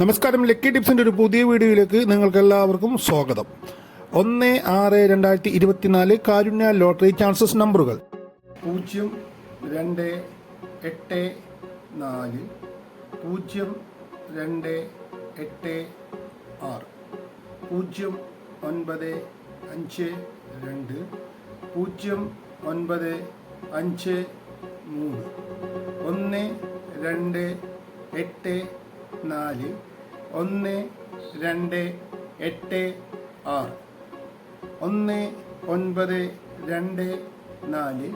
നമസ്കാരം ലക്കി ടിപ്സിന്റെ ഒരു പുതിയ വീഡിയോയിലേക്ക് നിങ്ങൾക്ക് എല്ലാവർക്കും സ്വാഗതം. ഒന്ന് ആറ് രണ്ടായിരത്തി ഇരുപത്തിനാല് കാരുണ്യ ലോട്ടറി ചാൻസസ് നമ്പറുകൾ. പൂജ്യം രണ്ട് എട്ട് നാല് പൂജ്യം രണ്ട് എട്ട് ആറ് പൂജ്യം ഒൻപത് അഞ്ച് രണ്ട് പൂജ്യം ഒൻപത് അഞ്ച് മൂന്ന് ഒന്ന് രണ്ട് എട്ട് നാല് ഒന്ന് രണ്ട് എട്ട് ആറ്. ഒന്ന് ഒൻപത് രണ്ട് നാല്.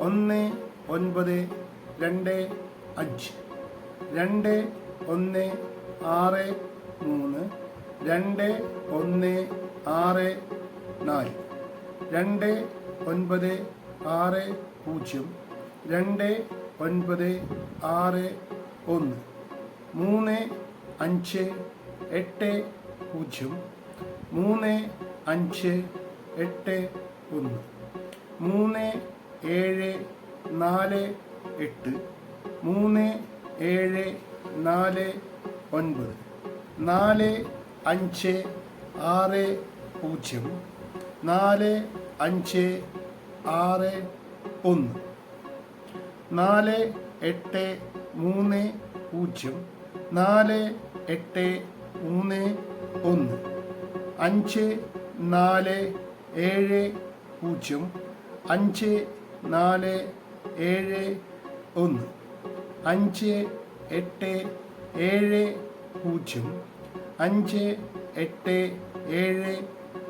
ഒന്ന് ഒൻപത് രണ്ട് അഞ്ച്. രണ്ട് ഒന്ന് ആറ് മൂന്ന്. രണ്ട് ഒന്ന് ആറ് നാല്. രണ്ട് ഒൻപത് ആറ് പൂജ്യം. രണ്ട് ഒൻപത് ആറ് ഒന്ന്. മൂന്ന് അഞ്ച് എട്ട് പൂജ്യം മൂന്ന് അഞ്ച് എട്ട് ഒന്ന് മൂന്ന് ഏഴ് നാല് എട്ട് മൂന്ന് ഏഴ് നാല് ഒൻപത് നാല് അഞ്ച് ആറ് പൂജ്യം നാല് അഞ്ച് ആറ് ഒന്ന് നാല് എട്ട് മൂന്ന് പൂജ്യം നാല് എട്ട് മൂന്ന് ഒന്ന്. അഞ്ച് നാല് ഏഴ് പൂജ്യം. അഞ്ച് നാല് ഏഴ് ഒന്ന്. അഞ്ച് എട്ട് ഏഴ് പൂജ്യം. അഞ്ച് എട്ട് ഏഴ്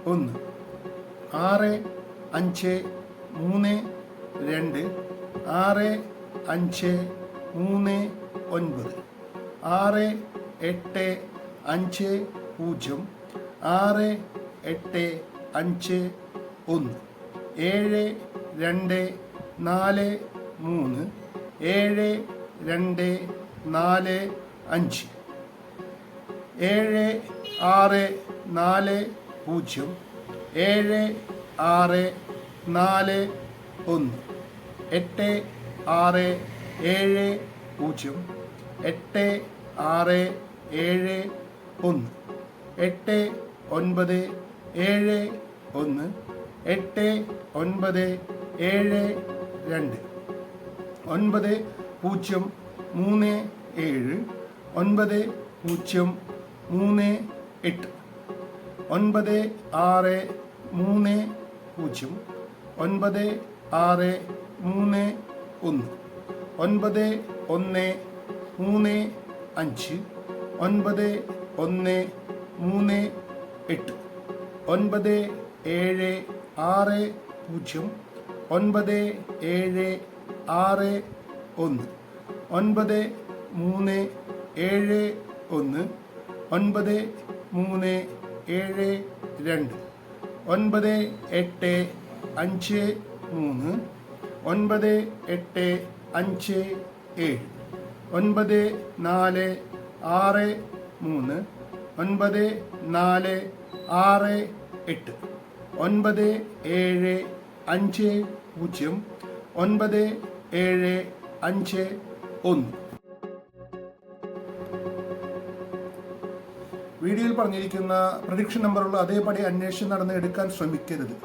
ഒന്ന്. ആറ് അഞ്ച് മൂന്ന് രണ്ട്. ആറ് അഞ്ച് മൂന്ന് ഒൻപത്. ആറ് എട്ട് അഞ്ച് പൂജ്യം ആറ് എട്ട് അഞ്ച് ഒന്ന് ഏഴ് രണ്ട് നാല് മൂന്ന് ഏഴ് രണ്ട് നാല് അഞ്ച് ഏഴ് ആറ് നാല് പൂജ്യം ഏഴ് ആറ് നാല് ഒന്ന് എട്ട് ആറ് ഏഴ് പൂജ്യം എട്ട് ആറ് ഏഴ് ഒന്ന്. എട്ട് ഒൻപത് ഏഴ് ഒന്ന്. എട്ട് ഒൻപത് ഏഴ് രണ്ട്. ഒൻപത് പൂജ്യം മൂന്ന് ഏഴ്. ഒൻപത് പൂജ്യം മൂന്ന് എട്ട്. ഒൻപത് ആറ് മൂന്ന് പൂജ്യം. ഒൻപത് ആറ് മൂന്ന് ഒന്ന്. ഒൻപത് ഒന്ന് മൂന്ന് അഞ്ച് ഒൻപത് ഒന്ന് മൂന്ന് എട്ട് ഒൻപത് ഏഴ് ആറ് പൂജ്യം ഒൻപത് ഏഴ് ആറ് ഒന്ന് ഒൻപത് മൂന്ന് ഏഴ് ഒന്ന് ഒൻപത് മൂന്ന് ഏഴ് രണ്ട് ഒൻപത് എട്ട് അഞ്ച് മൂന്ന് ഒൻപത് എട്ട് അഞ്ച് ഏഴ്. ഒൻപത് നാല് ആറ് മൂന്ന് ഒൻപത് നാല് ആറ് എട്ട് ഒൻപത് ഏഴ് അഞ്ച് പൂജ്യം ഒൻപത് ഏഴ് അഞ്ച് ഒന്ന്. വീഡിയോയിൽ പറഞ്ഞിരിക്കുന്ന പ്രഡിക്ഷൻ നമ്പറുള്ള അതേപടി അന്വേഷിച്ച് നടന്ന് എടുക്കാൻ ശ്രമിക്കരുത്.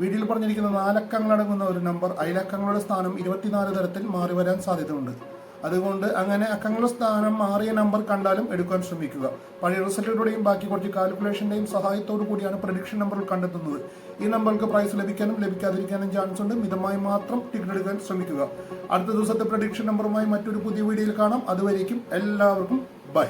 വീഡിയോയിൽ പറഞ്ഞിരിക്കുന്ന നാലക്കങ്ങളടങ്ങുന്ന ഒരു നമ്പർ അയലക്കങ്ങളുടെ സ്ഥാനം ഇരുപത്തിനാല് തരത്തിൽ മാറി വരാൻ സാധ്യതയുണ്ട്. അതുകൊണ്ട് അങ്ങനെ അക്കങ്ങളുടെ സ്ഥാനം മാറിയ നമ്പർ കണ്ടാലും എടുക്കാൻ ശ്രമിക്കുക. പഴയ റിസൾട്ടുകളുടെയും ബാക്കി കുറച്ച് കാൽക്കുലേഷന്റെയും സഹായത്തോടു കൂടിയാണ് പ്രഡിക്ഷൻ നമ്പർ കണ്ടെത്തുന്നത്. ഈ നമ്പർക്ക് പ്രൈസ് ലഭിക്കാനും ലഭിക്കാതിരിക്കാനും ചാൻസ് ഉണ്ട്. മിതമായി മാത്രം ടിക്കറ്റ് എടുക്കാൻ ശ്രമിക്കുക. അടുത്ത ദിവസത്തെ പ്രഡിക്ഷൻ നമ്പറുമായി മറ്റൊരു പുതിയ വീഡിയോയിൽ കാണാം. അതുവരേക്കും എല്ലാവർക്കും ബൈ